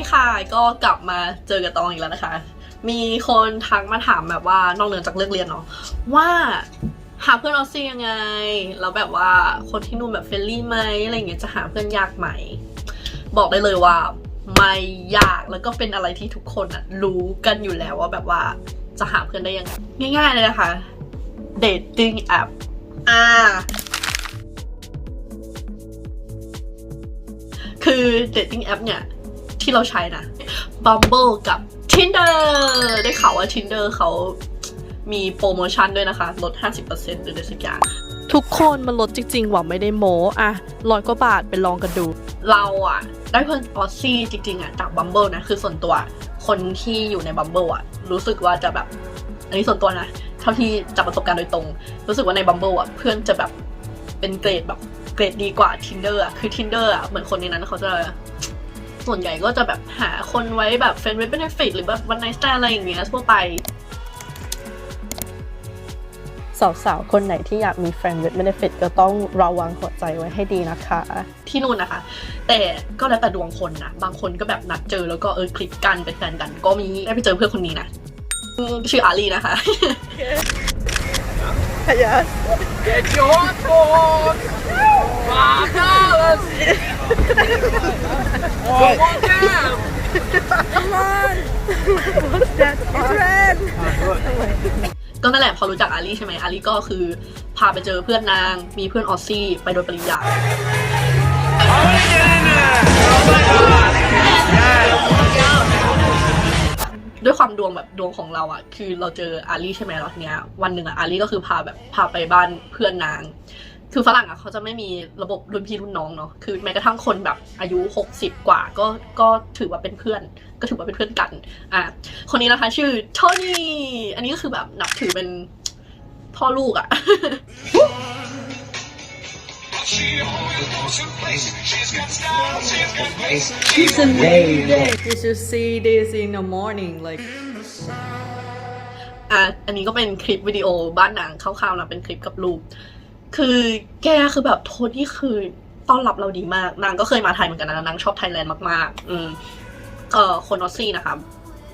ีค่ะ ก็กลับมาเจอกับตองอีกแล้วนะคะ มีคนทักมาถามแบบว่านอกเหนือจากเลิกเรียนเนาะว่าหาเพื่อนออสซี่ยังไง แล้วแบบว่าคนที่นู่นแบบเฟรนลี่ไหมอะไรอย่างเงี้ยจะหาเพื่อนยากไหม บอกได้เลยว่าไม่ยากแล้วก็เป็นอะไรที่ทุกคนอะรู้กันอยู่แล้วว่าแบบว่าจะหาเพื่อนได้ยังไง ง่ายๆเลยนะคะ dating app อ่าคือ dating app เนี่ย ที่เราใช้นะ Bumble กับ Tinder ได้ข่าวว่า Tinder เขามีโปรโมชั่นด้วยนะคะ ลด 50%หรืออะไรสักอย่าง ทุกคนมันลดจริงๆหว่าไม่ได้โม้อะร้อยกว่าบาทไปลองกันดู เราอะได้เพื่อนออสซี่จริงๆอะจาก Bumble นะ คือส่วนตัวคนที่อยู่ใน Bumble อะรู้สึกว่าจะแบบ อันนี้ส่วนตัวนะ เท่าที่จากประสบการณ์โดยตรง รู้สึกว่าใน Bumble อะเพื่อนจะแบบเป็นเกรดแบบเกรดดีกว่า Tinder อะคือ Tinder อะเหมือนคนในนั้นเขาจะ ส่วนใหญ่ก็จะแบบหาคนไว้แบบเฟรนด์เว็บเบนฟิตหรือแบบวันไนท์แตอะไรอย่างเงี้ยทั่วไป สาวๆ คนไหนที่อยากมี friend with benefit ก็ต้องระวังหัวใจไว้ให้ดีนะคะ ที่นู่นนะคะ แต่ก็แล้วแต่ดวงคนนะ บางคนก็แบบนัดเจอแล้วก็เออคลิกกันเป็นแฟนกัน ก็มีได้ไปเจอเพื่อนคนนี้นะอืมชื่ออาลีนะคะ yes Get your phone! Five dollars! Boy. come on what's that friend ก็นั่นแหละพอรู้จักอาลีใช่ไหมอาลีก็คือพาไปเจอเพื่อนนาง มีเพื่อนออซี่ไปโดยปริยาย ด้วยความดวงแบบดวงของเราอะคือเราเจออาลีใช่ไหมแล้วเนี้ย วันหนึ่งอะอาลีก็คือพาแบบพาไปบ้านเพื่อนนาง คือฝรั่งอะเขาจะไม่มีระบบรุ่นพี่รุ่นน้องเนาะ คือแม้กระทั่งคนแบบอายุ 60 กว่าก็ก็ถือว่าเป็นเพื่อน ก็ถือว่าเป็นเพื่อนกัน อะ คนนี้นะคะ ชื่อโทนี่ อันนี้ก็คือแบบนับถือเป็นพ่อลูกอะ She's amazing you should see this in the morning like อะอันนี้ก็เป็นคลิปวิดีโอบ้านนางคร่าวๆนะเป็นคลิปกับลูก คือแกคือแบบโทนี่คือต้อนรับเราดีมาก นางก็เคยมาไทยเหมือนกันนะนางชอบไทยแลนด์มากๆ อืมเอ่อคนออสซี่นะคะ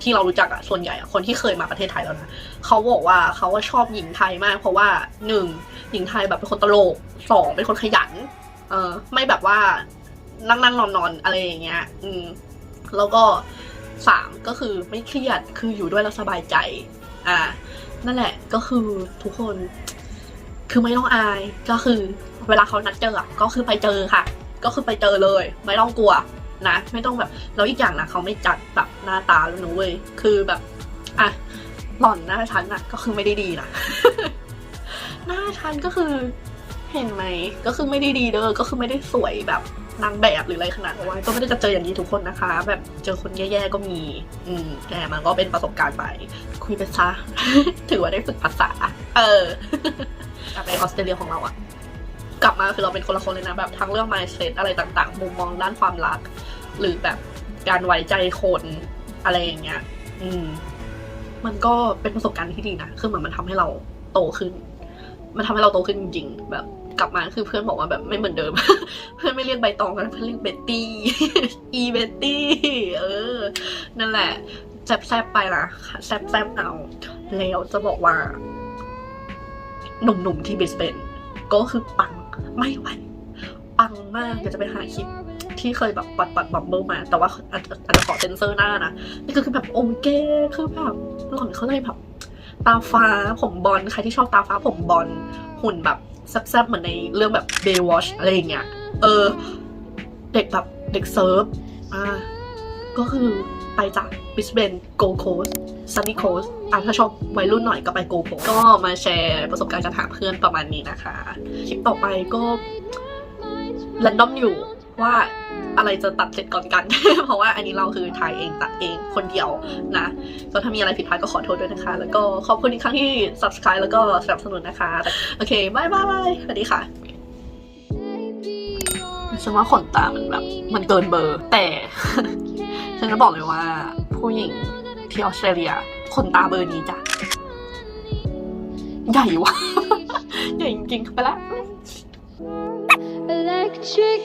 ที่เรารู้จักอะส่วนใหญ่อะคนที่เคยมาประเทศไทยแล้วนะเขาบอกว่าเขาว่าชอบหญิงไทยมาก เพราะว่าหนึ่งหญิงไทยแบบเป็นคนตลกสองเป็นคนขยัน เออไม่แบบว่านั่งนั่งนอนนอนอะไรอย่างเงี้ย อืมแล้วก็สามก็คือไม่เครียดคืออยู่ด้วยแล้วสบายใจ อ่า นั่นแหละก็คือทุกคน คือไม่ต้องอายก็คือ เวลาเขานัดเจอก็คือไปเจอค่ะ ก็คือไปเจอเลย ไม่ต้องกลัวนะไม่ต้องแบบแล้วอีกอย่างนะเขาไม่จัดแบบหน้าตาแล้วนะเว้ยคือแบบอะหล่อนหน้าฉันอะก็คือไม่ได้ดีนะหน้าฉันก็คือเห็นไหมก็คือไม่ได้ดีเด้อก็คือไม่ได้สวยแบบนางแบบหรืออะไรขนาดนั้นก็ไม่ได้จะเจออย่างนี้ทุกคนนะคะ แบบเจอคนแย่ๆก็มี อืมแต่มันก็เป็นประสบการณ์ไป คุยไปซะถือว่าได้ฝึกภาษา เออ ออสเตรเลียของเราอะกลับมาคือเราเป็นคนละคนเลยนะแบบทั้งเรื่อง mindset อะไรต่างๆ มุมมองด้านความรัก หรือแบบการไว้ใจคนอะไรอย่างเงี้ย อืม มันก็เป็นประสบการณ์ที่ดีนะคือเหมือนมันทำให้เราโตขึ้น มันทำให้เราโตขึ้นจริงๆแบบกลับมาคือเพื่อนบอกว่าแบบไม่เหมือนเดิม เพื่อนไม่เรียกใบตองกันเพื่อนเรียกเบตตี้อีเบตตี้เออ นั่นแหละแซบๆไปนะแซบๆเอาแล้วจะบอกว่า หนุ่มๆที่บริสเบนก็คือปังไม่ไหวปังมากเดี๋ยวจะไปหาคลิปที่เคยแบบปัดปัดบัมเบิลมา แต่ว่าอาจจะอาจจะขอเซนเซอร์หน้านะนี่ก็คือแบบโอเคคือแบบหล่อนเขาเลยแบบตาฟ้าผมบอลใครที่ชอบตาฟ้าผมบอลหุ่นแบบแซ่บๆเหมือนในเรื่องแบบ Baywatch อะไรอย่างเงี้ยเออ เด็กแบบเด็กเซิร์ฟอ่าก็คือ ไปจากบิสเบนโกโคสซันนี่โคสอะถ้าชอบวัยรุ่นหน่อยก็ไปโกโคก็มาแชร์ประสบการณ์การหาเพื่อนประมาณนี้นะคะ คลิปต่อไปก็แรนดอมอยู่ว่าอะไรจะตัดเสร็จก่อนกัน เพราะว่าอันนี้เราคือถ่ายเองตัดเองคนเดียวนะก็ถ้ามีอะไรผิดพลาดก็ขอโทษด้วยนะคะ แล้วก็ขอบคุณอีกครั้งที่ subscribe แล้วก็สนับสนุนนะคะ โอเคบายบายสวัสดีค่ะฉันว่าขนตามันแบบ มันเกินเบอร์แต่ ฉันจะบอกเลยว่า ผู้หญิงที่ออสเตรเลียขนตาเบอร์นี้จ้ะ ใหญ่วะใหญ่จริงๆไปละ Electric